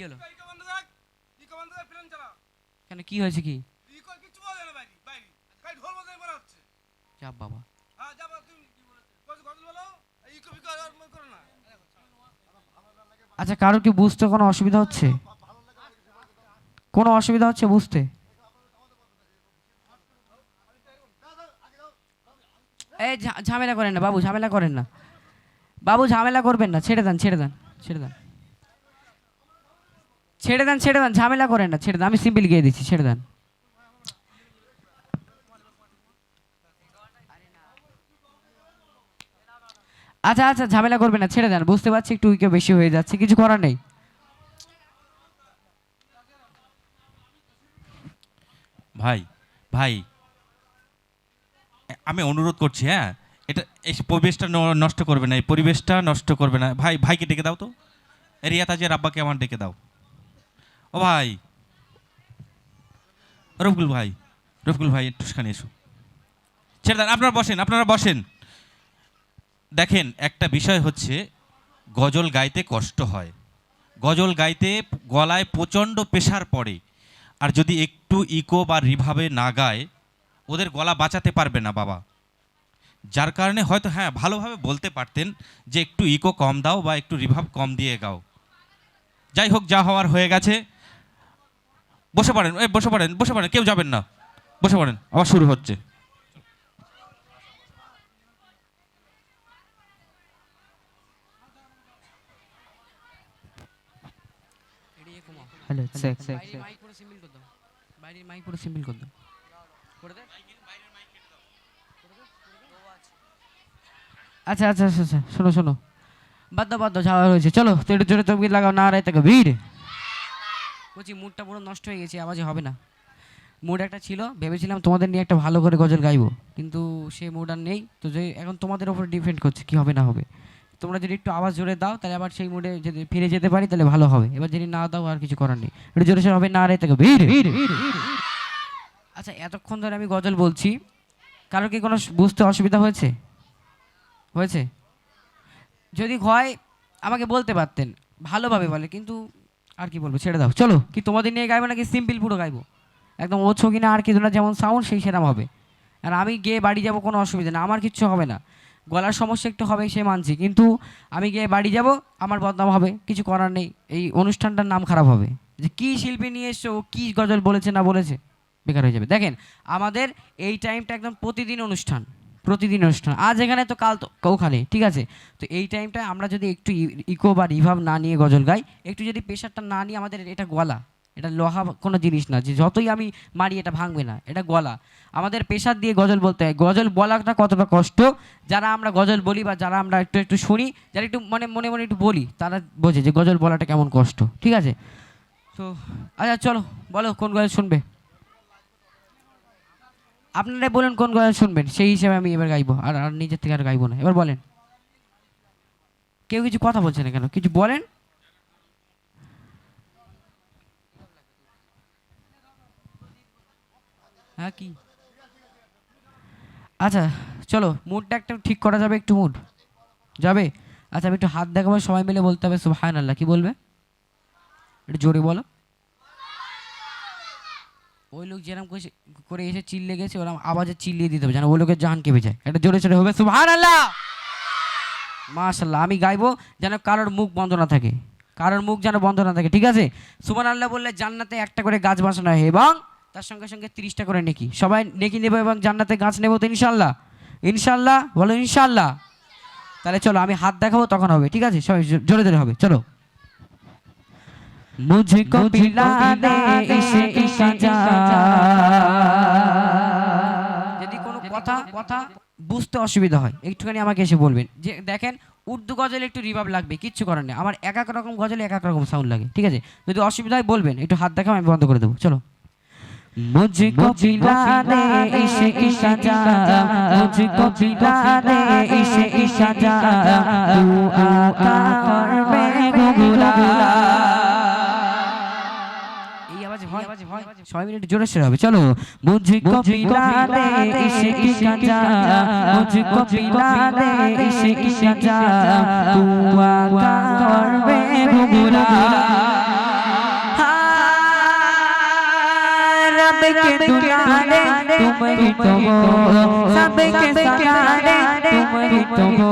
কি হলো? কেন কি হয়েছে কি? চাপ বাবা। হ্যাঁ আচ্ছা কারোর কি বুঝতে কোনো অসুবিধা হচ্ছে? কোনো অসুবিধা হচ্ছে বুঝতে? এই ঝামেলা করেন না বাবু ঝামেলা করেন না। বাবু ঝামেলা করবেন না। ছেড়ে দেন ছেড়ে দেন ছেড়ে দেন। ছেড়ে দেন ছেড়ে দেন, ঝামেলা করেন না, ছেড়ে দেন। আমি সিম্পল গিয়ে দিচ্ছি, ছেড়ে দেন। আচ্ছা আচ্ছা ঝামেলা করবে না, ছেড়ে দেন। বুঝতে পারছি, একটু উইকে বেশি হয়ে যাচ্ছে, কিছু করার নেই। ভাই ভাই, আমি অনুরোধ করছি হ্যাঁ? এটা, এই পরিবেশটা নষ্ট করবে না, এই পরিবেশটা নষ্ট করবে না। ভাই, ভাইকে ডেকে দাও তো। রিয়া তাজের আব্বাকে আমার ডেকে দাও। ও ভাই। রফগুল ভাই রফগুল ভাই একটুখানি এসো। ছেড়ে দেন, আপনারা বসেন আপনারা বসেন। দেখেন, একটা বিষয় হচ্ছে, গজল গাইতে কষ্ট হয়। গজল গাইতে গলায় প্রচণ্ড প্রেশার পড়ে। আর যদি একটু ইকো বা রিভাবে না গায়, ওদের গলা বাঁচাতে পারবে না বাবা। যার কারণে হয়তো হ্যাঁ ভালোভাবে বলতে পারতেন যে একটু ইকো কম দাও বা একটু রিভাব কম দিয়ে গাও। যাই হোক, যা হওয়ার হয়ে গেছে। বসে পড়েন এই বসে পড়েন বসে পড়েন কেউ যাবেন না। বসে পড়েন আবার শুরু হচ্ছে। হ্যালো চেক চেক মাইক পুরো সিম্পল কর দাও। বাইরের মাইক পুরো সিম্পল কর দাও। করে দে? আচ্ছা আচ্ছা আচ্ছা আচ্ছা শোনো শোনো। বাদ দাও বাদ দাও যাওয়া হয়েছে। চলো তো একটু জোরে তুমি লাগাও না রায় তাকে ভিড়। বলছি, মুডটা পুরো নষ্ট হয়ে গেছে, আওয়াজে হবে না। মুড একটা ছিল, ভেবেছিলাম তোমাদের নিয়ে একটা ভালো করে গজল গাইবো, কিন্তু সে মুড আর নেই। তো যে এখন তোমাদের ওপর ডিপেন্ড করছে কি হবে, না হবে। তোমরা যদি একটু আওয়াজ জোরে দাও, তাহলে আবার সেই মুডে যদি ফিরে যেতে পারি, তাহলে ভালো হবে। এবার যদি না দাও, আর কিছু করার নেই। একটু জোরে সোরে হবে, না রে, তাকে আচ্ছা এতক্ষণ ধরে আমি গজল বলছি কারোর কি কোনো বুঝতে অসুবিধা হয়েছে? হয়েছে? যদি হয়, আমাকে বলতে পারতেন, ভালোভাবে বলে, কিন্তু আর কি বলব, ছেড়ে দাও। চলো, কি তোমাদের নিয়ে গাইবো নাকি সিম্পল পুরো গাইবো? একদম ও ছবি না আর কি না যেমন সাউন্ড সেই সেরকম হবে। আর আমি গিয়ে বাড়ি যাব কোনো অসুবিধা না আমার কিচ্ছু হবে না। গলার সমস্যা একটু হবে সে মানছি। কিন্তু আমি গিয়ে বাড়ি যাব, আমার বদনাম হবে, কিছু করার নেই। এই অনুষ্ঠানটার নাম খারাপ হবে। যে কী শিল্পী নিয়ে এসছো, ও কী গজল বলেছে না বলেছে, বেকার হয়ে যাবে। দেখেন, আমাদের এই টাইমটা একদম প্রতিদিন অনুষ্ঠান। প্রতিদিন অনুষ্ঠান। আজ এখানে তো কাল তো কৌখালে ঠিক আছে? তো এই টাইমটা আমরা যদি একটু ইকো বা রিভাব না নিয়ে গজল গাই, একটু যদি প্রেশারটা না নিয়ে আমাদের এটা গলা এটা লোহা কোনো জিনিস না, যে যতই আমি মারি এটা ভাঙবে না, এটা গলা আমাদের প্রেশার দিয়ে গজল বলতে হয়। গজল বলাটা কতটা কষ্ট, যারা আমরা গজল বলি বা যারা আমরা একটু একটু শুনি, যারা একটু মানে মনে মনে একটু বলি, তারা বোঝে যে গজল বলাটা কেমন কষ্ট, ঠিক আছে? তো আচ্ছা চলো, বলো কোন গজল শুনবে? আপনারাই বলেন কোন গজল শুনবেন? সেই হিসেবে আমি এবার গাইবো, আর আর নিজের থেকে আর গাইবো না। এবার বলেন। কেউ কিছু কথা বলছে না কেন? কিছু বলেন? হ্যাঁ কি? আচ্ছা চলো মুডটা একটা ঠিক করা যাবে একটু মুড যাবে? আচ্ছা আমি একটু হাত দেখাবো, সবাই মিলে বলতে হবে সুবহান আল্লাহ কি বলবে? একটু জোরে বলো। ওই লোক যেরকম করে- এসে চিল্লে গেছে ওরকম আওয়াজে চিল্লিয়ে দিতে হবে যেন ওই লোকের জান কেঁপে যায়। এটা জোরে জোরে হবে সুবহান আল্লাহ মাশাল্লাহ আমি গাইবো যেন কারোর মুখ বন্ধ না থাকে। কারোর মুখ যেন বন্ধ না থাকে, ঠিক আছে? সুবহান আল্লাহ বললে জান্নাতে একটা করে গাছ বাসানো হয় এবং তার সঙ্গে সঙ্গে তিরিশটা করে নেকি। সবাই নেকি নেব এবং জান্নাতে গাছ নেব তো ইনশাল্লাহ ইনশাল্লাহ বলো ইনশাল্লাহ তাহলে চলো, আমি হাত দেখাবো, তখন হবে, ঠিক আছে? সবাই জোরে জোরে হবে, চলো। মুঝকো পিলা দে ইসে ইশা যা যদি কোনো কথা কথা বুঝতে অসুবিধা হয় একটুখানি আমাকে এসে বলবেন যে দেখেন উর্দু গজলে একটু রিভাব লাগবে কিচ্ছু করার নেই আমার এক এক রকম গজলে এক এক রকম সাউন্ড লাগে ঠিক আছে যদি অসুবিধা হয় বলবেন একটু হাত দেখাও আমি বন্ধ করে দেবো চলো मुझको पिला दे इसे इशा जा मुझको पिला दे इसे इशा जा तू आका कर সবাই মিলে জোরে সেরে হবে। চলো মুঝকো পিলাতে ইশক সাজা মুঝকো পিলাতে ইশক সাজা কুয়া করবে ভুবুরা रब के दुलारे तुम ही तो हो सब के सहारे तुम ही तो हो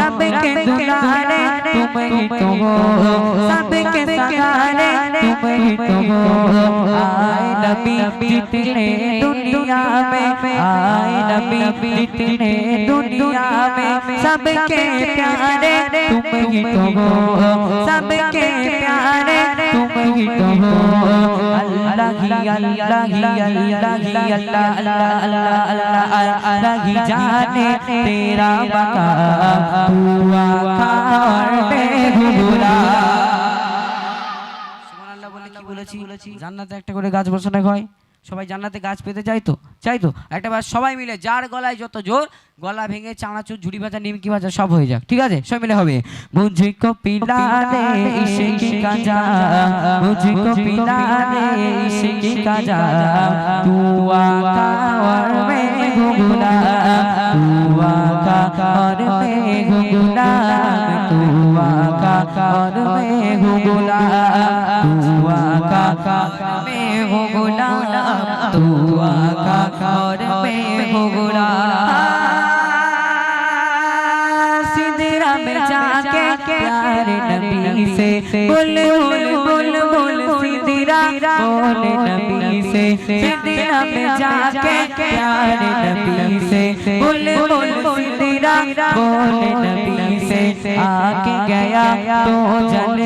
रब के दुलारे तुम ही तो हो सब के सहारे तुम्हें कहो आए नबी जितने दुनिया में आए नबी जितने दुनिया में सबके प्यारे तुम्हें कहो सबके प्यारे तुम्हें कहो अल्लाह ही अल्लाह ही अल्लाह ही अल्लाह अल्लाह अल्लाह अल्लाह अल्लाह ही जाने तेरा मकाम हुआ खार पे हुरा বলেছি জান্নাতে একটা করে গাছ বসানো হয় সবাই জান্নাতে গাছ পেতে চাই তো? চাই তো? একটা বার সবাই মিলে যার গলায় যত জোর গলা ভেঙে চানাচুর ঝুড়ি ভাজা নিমকি ভাজা সব হয়ে যাক ঠিক আছে? সবাই মিলে হবে। বুঝি मैं गुगुला तू आका और मैं गुगुला सिदरा में जाके प्यारे नबी से बोल बोल बोल बोल सिदरा बोल नबी से सिदरा में जाके प्यारे नबी से बोल बोल सिदरा बोल नबी से आके गया तो जल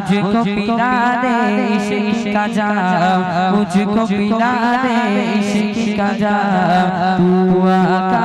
मुझको पिला दे इश्क का जा मुझको पिला दे इश्क का जा तू आका